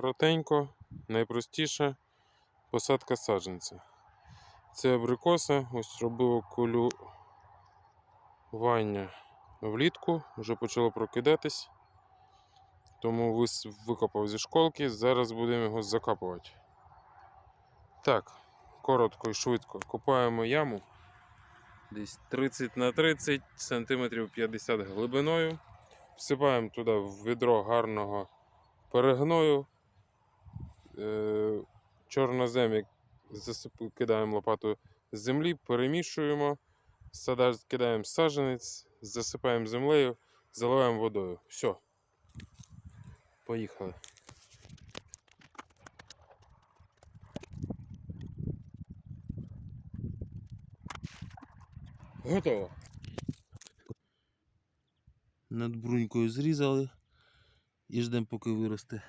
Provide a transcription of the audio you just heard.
Коротенько, найпростіше посадка саджанця. Це абрикоса, ось робив кулювання влітку, вже почало прокидатись. Тому викопав зі школки, зараз будемо його закапувати. Так, коротко і швидко копаємо яму. Десь 30 на 30 сантиметрів 50 глибиною. Всипаємо туди в відро гарного перегною. Е, чорноземі засип- кидаємо лопату з землі, перемішуємо, сада, кидаємо саджанець, засипаємо землею, заливаємо водою. Все. Поїхали. Готово. Над брунькою зрізали і ждемо, поки виросте.